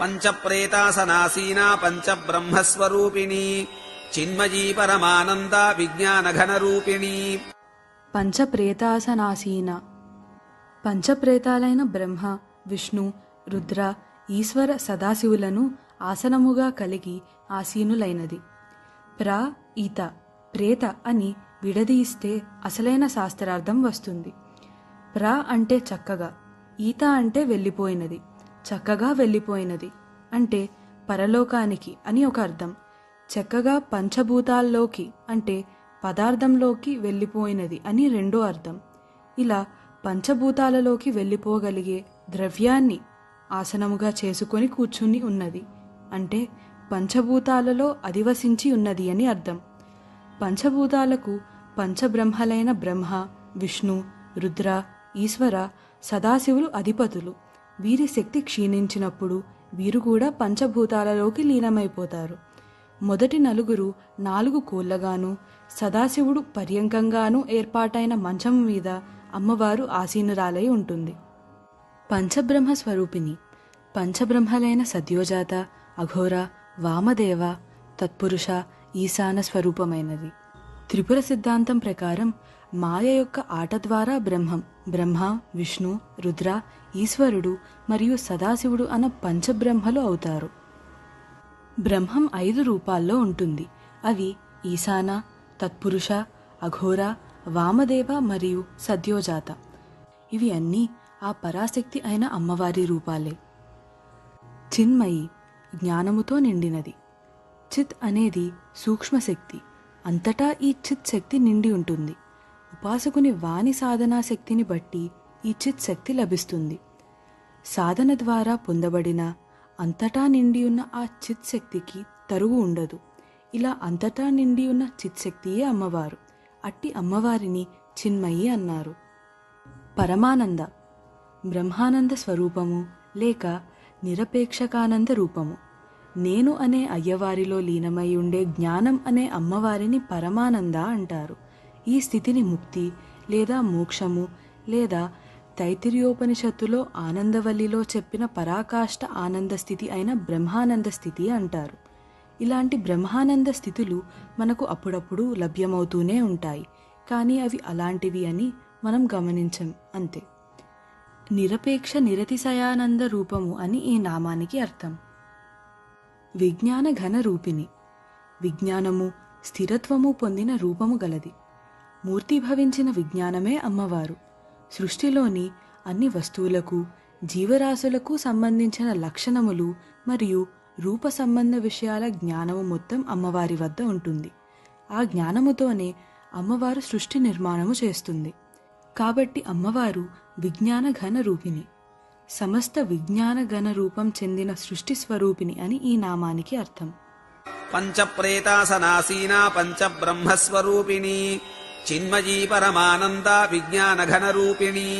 పంచప్రేతాసనాసీనా పంచబ్రహ్మస్వరూపిణి. చిన్మయీ పరమానంద విజ్ఞానఘనరూపిణి. పంచప్రేతాసనాసీన. పంచప్రేతాలైన బ్రహ్మ విష్ణు రుద్ర ఈశ్వర సదాశివులను ఆసనముగా కలిగి ఆసీనులైనది. ప్ర ఈత ప్రేత అని విడదీస్తే అసలైన శాస్త్రార్థం వస్తుంది. ప్ర అంటే చక్కగా ఈత అంటే వెళ్ళిపోయినది. చక్కగా వెళ్ళిపోయినది. అంటే పరలోకానికి అని ఒక అర్థం. చక్కగా పంచభూతాల్లోకి అంటే పదార్థంలోకి వెళ్ళిపోయినది అని రెండో అర్థం. ఇలా పంచభూతాలలోకి వెళ్ళిపోగలిగే ద్రవ్యాన్ని ఆసనముగా చేసుకొని కూర్చుని ఉన్నది. అంటే పంచభూతాలలో అధివసించి ఉన్నది అని అర్థం. పంచభూతాలకు పంచబ్రహ్మలైన బ్రహ్మ విష్ణు రుద్ర ఈశ్వర సదాశివులు అధిపతులు. వీరి శక్తి క్షీణించినప్పుడు వీరు కూడా పంచభూతాలలోకి లీనమైపోతారు. మొదటి నలుగురు నాలుగు కోళ్ళగాను సదాశివుడు పర్యంకంగాను ఏర్పాటైన మంచం మీద అమ్మవారు ఆసీనురాలై ఉంటుంది. పంచబ్రహ్మ స్వరూపిణి పంచబ్రహ్మలైన సద్యోజాత అఘోర వామదేవ తత్పురుష ఈశాన స్వరూపమైనది. త్రిపుర సిద్ధాంతం ప్రకారం మాయ యొక్క ఆట ద్వారా బ్రహ్మం. బ్రహ్మ విష్ణు రుద్ర ఈశ్వరుడు మరియు సదాశివుడు అన్న పంచబ్రహ్మలు అవుతారు. బ్రహ్మం ఐదు రూపాల్లో ఉంటుంది. అవి ఈశాన తత్పురుష అఘోర వామదేవ మరియు సద్యోజాత. ఇవి అన్నీ ఆ పరాశక్తి అయిన అమ్మవారి రూపాలే. చిన్మయి జ్ఞానముతో నిండినది. చిత్ అనేది సూక్ష్మశక్తి. అంతటా ఈ చిత్ శక్తి నిండి ఉంటుంది. ఉపాసకుని వాణి సాధనా శక్తిని బట్టి ఈ చిత్ శక్తి లభిస్తుంది. సాధన ద్వారా పొందబడిన అంతటా నిండి ఉన్న ఆ చిత్ శక్తికి తరువు ఉండదు. ఇలా అంతటా నిండి ఉన్న చిత్ శక్తియే అమ్మవారు. అట్టి అమ్మవారిని చిన్మయి అన్నారు. పరమానంద బ్రహ్మానంద స్వరూపము లేక నిరపేక్షకానంద రూపము. నేను అనే అయ్యవారిలో లీనమై ఉండే జ్ఞానం అనే అమ్మవారిని పరమానంద అంటారు. ఈ స్థితిని ముక్తి లేదా మోక్షము లేదా తైతిరియోపనిషత్తులో ఆనందవల్లిలో చెప్పిన పరాకాష్ట ఆనంద స్థితి అయిన బ్రహ్మానంద స్థితి అంటారు. ఇలాంటి బ్రహ్మానంద స్థితులు మనకు అప్పుడప్పుడు లభ్యమవుతూనే ఉంటాయి. కానీ అవి అలాంటివి అని మనం గమనించం అంతే. నిరపేక్ష నిరతిశయానంద రూపము అని ఈ నామానికి అర్థం. విజ్ఞాన ఘన రూపిణి. విజ్ఞానము స్థిరత్వము పొందిన రూపము గలది. మూర్తిభవించిన విజ్ఞానమే అమ్మవారు. సృష్టిలోని అన్ని వస్తువులకు జీవరాశులకు సంబంధించిన లక్షణములు మరియు రూప సంబంధ విషయాల జ్ఞానము మొత్తం అమ్మవారి వద్ద ఉంటుంది. ఆ జ్ఞానముతోనే అమ్మవారు సృష్టి నిర్మాణము చేస్తుంది. కాబట్టి అమ్మవారు విజ్ఞాన ఘన రూపిణి. సమస్త విజ్ఞాన ఘన రూపం చెందిన సృష్టి స్వరూపిణి అని ఈ నామానికి అర్థం. పంచప్రేతాసనాసీనా పంచబ్రహ్మస్వరూపిణి. चिन्मयी परमानन्दा विज्ञानघनरूपिणी।